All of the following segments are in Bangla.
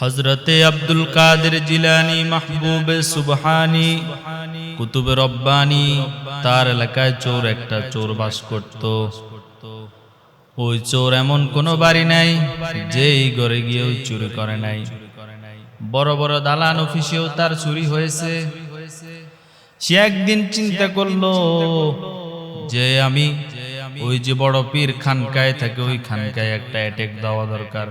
হজরতে আব্দুল কাদের জিলানি মাহবুব সুবহানি কুতুব রব্বানি তার এলাকায় চোর একটা চোর বাস করত। ওই চোর এমন কোনো বাড়ি নাই যেই ঘরে গিয়েও চুরি করে নাই। বড় বড় দালান অফিসেও তার চুরি হয়েছে। সে একদিন চিন্তা করল যে আমি ওই যে বড় পীর খানকায় থাকে, ওই খানকায় একটা অ্যাটেক দেওয়া দরকার।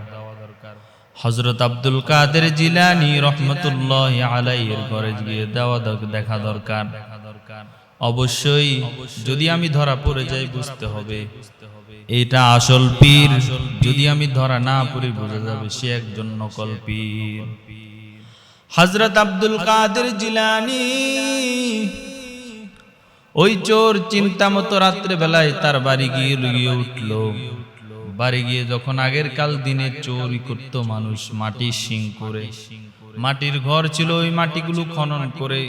হজরত আব্দুল কাদের জিলানি রহমতুল্লাহ আলাইয়ের ঘরে গিয়ে দেওয়া দেখা দরকার। অবশ্যই যদি আমি ধরা পড়ে যাই বুঝতে হবে। এটা আসল পীর। যদি আমি ধরা না পড়ি বোঝা যাবে সে একজন নকল পীর। হজরত আব্দুল কাদের জিলানি ওই চোর চিন্তা মতো রাত্রে বেলায় তার বাড়ি গিয়ে লুকিয়ে উঠল। বাড়ি গিয়ে যখন আগের কাল দিনে চোরি করত মানুষ, মাটি শিং করে। মাটির ঘর ছিল ওই মাটিগুলো খনন করে।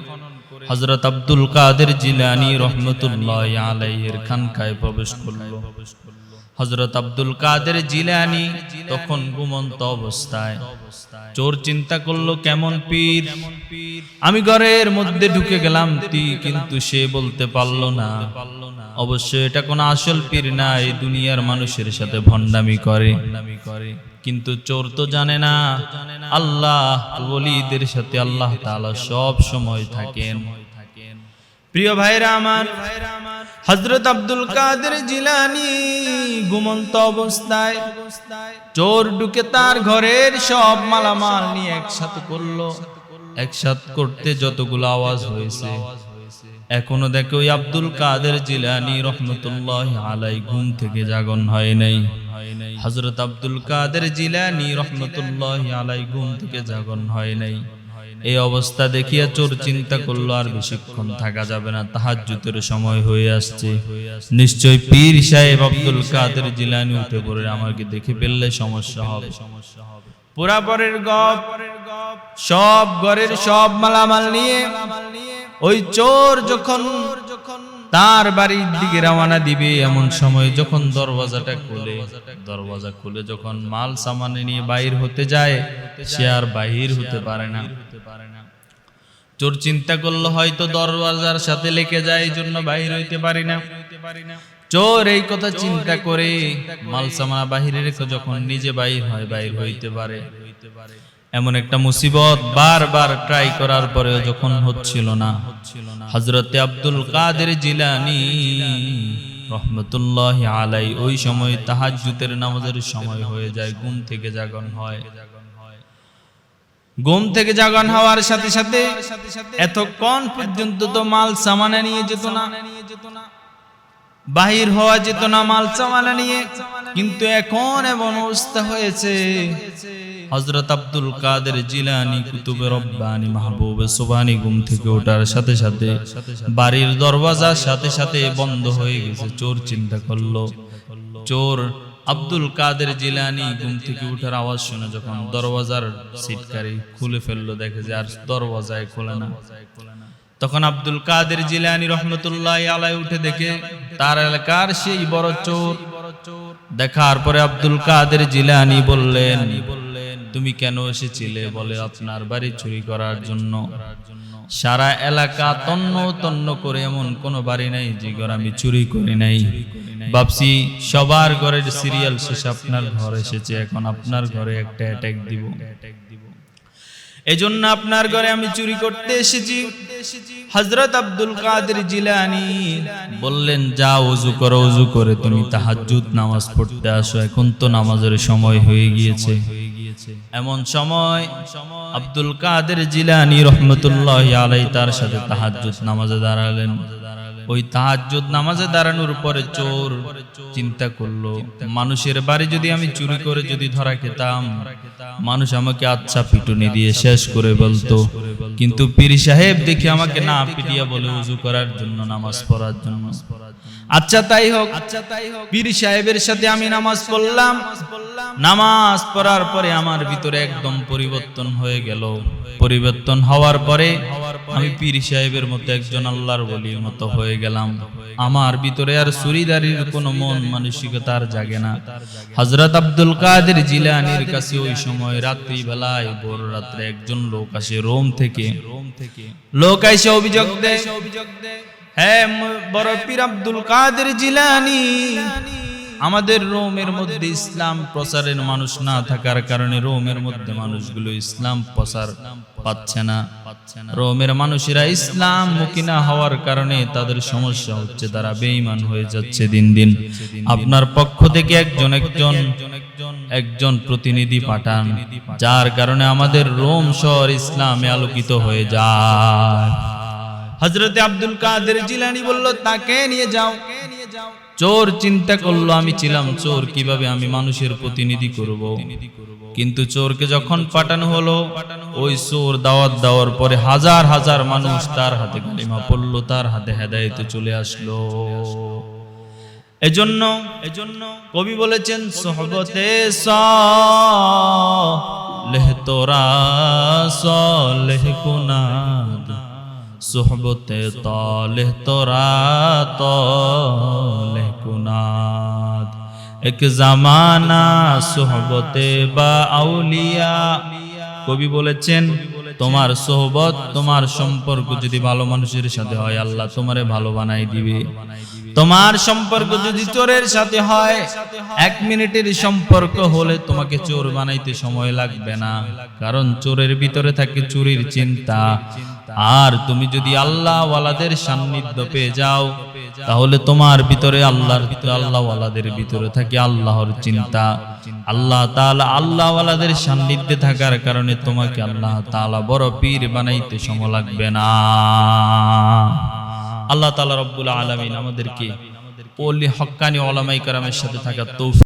হজরত আব্দুল কাদের জিলানি রহমতুল্লাহ আলাইয়ের খানকায় প্রবেশ করল। হজরত আব্দুল কাদের জিলানি তখন ঘুমন্ত অবস্থায়। চোর চিন্তা করল, কেমন পীর? আমি ঘরের মধ্যে ঢুকে গেলাম তি, কিন্তু সে বলতে পারল না। অবশ্য এটা কোনো আসল পীর না, এই দুনিয়ার মানুষের সাথে ভণ্ডামি করে। কিন্তু চোর তো জানে না, আল্লাহ বলিদের সাথে আল্লাহ তাআলা সব সময় থাকেন। প্রিয় ভাইরা আমার হজরত আব্দুল কাদের জিলানি ঘুমন্ত অবস্থায় চোর ঢুকে তার ঘরের সব মালামাল নিয়ে একসাথে করল। একসাথ করতে যতগুলো আওয়াজ হয়েছে। এখনও দেখো ওই আব্দুল কাদের জিলানি রহমতুল্লাহ আলাই ঘুম থেকে জাগন হয় নাই। হজরত আব্দুল কাদের জিলানি রহমতুল্লাহ আলাই ঘুম থেকে জাগন হয় নাই। এই অবস্থা দেখিয়া চোর চিন্তা করল, আর বেশিক্ষণ থাকা যাবে না তাহাজ্জুতের সময় হয়ে আসছে। নিশ্চয় পীর সাহেব আব্দুল কাদের জিলানি উঠে পড়ে, আমাকে দেখে ফেললে সমস্যা হবে। পুরা পরের গপ, সব ঘরের সব মালামাল নিয়ে ওই চোর যখন তার বাড়ির দিকে রওনা দিবে, এমন সময় যখন দরওয়াজাটা খুলে, দরওয়াজা খুলে যখন মাল সামানে নিয়ে বাইর হতে যায়, সে আর বাহির হতে পারে না। চোর চিন্তা করল, হয়তো দরওয়াজার সাথে লেগে যায়, এই জন্য বাহির হইতে পারি না। চোর এই কথা চিন্তা করে মাল সামানা বাহিরে রেখে যখন নিজে বাইর হয় বাইর হইতে পারে। এমন একটা মুসিবত বারবার ট্রাই করার পরেও যখন হচ্ছিল না। হজরতে আব্দুল কাদের জিলানি রহমতুল্লাহ আলাই ওই সময় তাহাজ্জুতের নামাজের সময় হয়ে যায়, ঘুম থেকে জাগন হয়। ঘুম থেকে জাগন হওয়ার সাথে সাথে এতক্ষণ পর্যন্ত তো মাল সামানে নিয়ে যেত না। বাহির হওয়া যেত না, মাল সামানে নিয়ে। কিন্তু এখন এমন অবস্থা হয়েছে। হজরত আব্দুল কাদের জিলানি কুতুবে রব্বানি মাহবুবে সুবানি ঘুম থেকে ওঠার সাথে সাথে বাড়ির দরওয়াজার সাথে সাথে বন্ধ হয়ে গেছে। চোর চিন্তা করল। চোর আব্দুল কাদের জিলানি ঘুম থেকে উঠার আওয়াজ শুনে যখন দরওয়াজার সিটকারি খুলে ফেলল, দেখে যে আর দরওয়াজায় খোলে না। তখন আব্দুল কাদের জিলানি রহমতুল্লাহ আলাই উঠে দেখে তার এলাকার সেই বড় চোর। দেখার পরে আব্দুল কাদের জিলানি বললেন, তুমি কেন এসেছিলে? বলে, আপনার বাড়ি চুরি করার জন্য। সারা এলাকা তন্ন তন্ন করে এমন কোনো বাড়ি নাই যে ঘর আমি চুরি করি নাই। ভাবছি সবার ঘরের সিরিয়াল শেষ, আপনার ঘর এসেছে, এখন আপনার ঘরে একটা অ্যাটাক দিব। এজন্য আপনার ঘরে আমি চুরি করতে এসেছি। হজরত আব্দুল কাদের জিলানি বললেন যা অজু করো অজু করে তুমি তাহাজ্জুদ নামাজ পড়তে আসো। এখন তো নামাজের সময় হয়ে গিয়েছে। এমন সময় আব্দুল কাদের জিলানি রহমতুল্লাহ আলাই তার সাথে তাহাজ্জুদ নামাজে দাঁড়ালেন। ওই তাহাজ্জুদ নামাজে দাঁড়ানোর পরে চোর চিন্তা করল, মানুষের বাড়ি যদি আমি চুরি করে যদি ধরা খেতাম মানুষ আমাকে আচ্ছা পিটুনি দিয়ে শেষ করে বলতো। কিন্তু পীর সাহেব দেখে আমাকে না পিটিয়া বলে উজু করার জন্য, নামাজ পড়ার জন্য। আচ্ছা তাই হোক। আচ্ছা তাই হোক পীর সাহেবের সাথে আমি নামাজ পড়লাম। নামাজ পড়ার পরে আমার ভিতরে একদম পরিবর্তন হয়ে গেল। পরিবর্তন হওয়ার পরে আমি পীর সাহেবের মতো একজন আল্লাহর বলির মতো হয়ে গেলাম। আমার ভিতরে আর সুরিদারির কোনো মন মানসিকতার জাগে না। হজরত আব্দুল কাদের জিলানির কাছে ওই সময় রাত্রি বেলায় ভোর রাত্রে একজন লোক আসে রোম থেকে। রোম থেকে লোক এসে অভিযোগ দেয় হ্যাঁ ম- বড় পীর আব্দুল কাদের জিলানি, আমাদের রোমের মধ্যে ইসলাম প্রচারের মানুষ না থাকার কারণে রোমের মধ্যে মানুষগুলো ইসলাম প্রচার পাচ্ছে না। রোমের মানুষেরা ইসলাম মুখী না হওয়ার কারণে তাদের সমস্যা হচ্ছে, তারা বেঈমান হয়ে যাচ্ছে দিন দিন। আপনার পক্ষ থেকে একজন একজন একজন প্রতিনিধি পাঠান, যার কারণে আমাদের রোম শহর ইসলামে আলোকিত হয়ে যায়। হজরতে আব্দুল কাদের জিলানি বলল, তাকে নিয়ে যাও। চোর চিন্তা করল, আমি ছিলাম চোর, কীভাবে আমি মানুষের প্রতিনিধি করব? কিন্তু চোরকে যখন পাঠানো হলো, ওই চোর দাওয়াত দেওয়ার পরে হাজার হাজার মানুষ তার হাতে কালিমা পড়ল, তার হাতে হেদায়েতে চলে আসলো। এজন্য এজন্য কবি বলেছেন, সোহবতে লেহ তোরা কুনাদ। সোহবতে তলেহ তোরা তলে কুনাদ। এক জামানা সোহবতে বা আউলিয়া। কবি বলেছেন, তোমার সোহবত, তোমার সম্পর্ক যদি ভালো মানুষের সাথে হয়, আল্লাহ তোমারে ভালো বানাই দিবে। তোমার সম্পর্ক যদি চোরের সাথে হয়, এক মিনিটের সম্পর্ক হলে তোমাকে চোর বানাইতে সময় লাগবে না। কারণ চোরের ভিতরে থাকে চুরির চিন্তা। আর তুমি যদি আল্লাহ ওয়ালাদের সান্নিধ্য পেয়ে যাও, তাহলে তোমার ভিতরে আল্লাহর ভিতরে আল্লাহ ওয়ালাদের ভিতরে থাকে আল্লাহর চিন্তা। আল্লাহ তাআলা আল্লাহ ওয়ালাদের সান্নিধ্যে থাকার কারণে তোমাকে আল্লাহ তাআলা বড় পীর বানাইতে সময় লাগবে না। আল্লাহ তালা রব্বুল আলমিন আমাদেরকে ওলি হক্কানি ওলামাই কারামের সাথে থাকা তৌফিক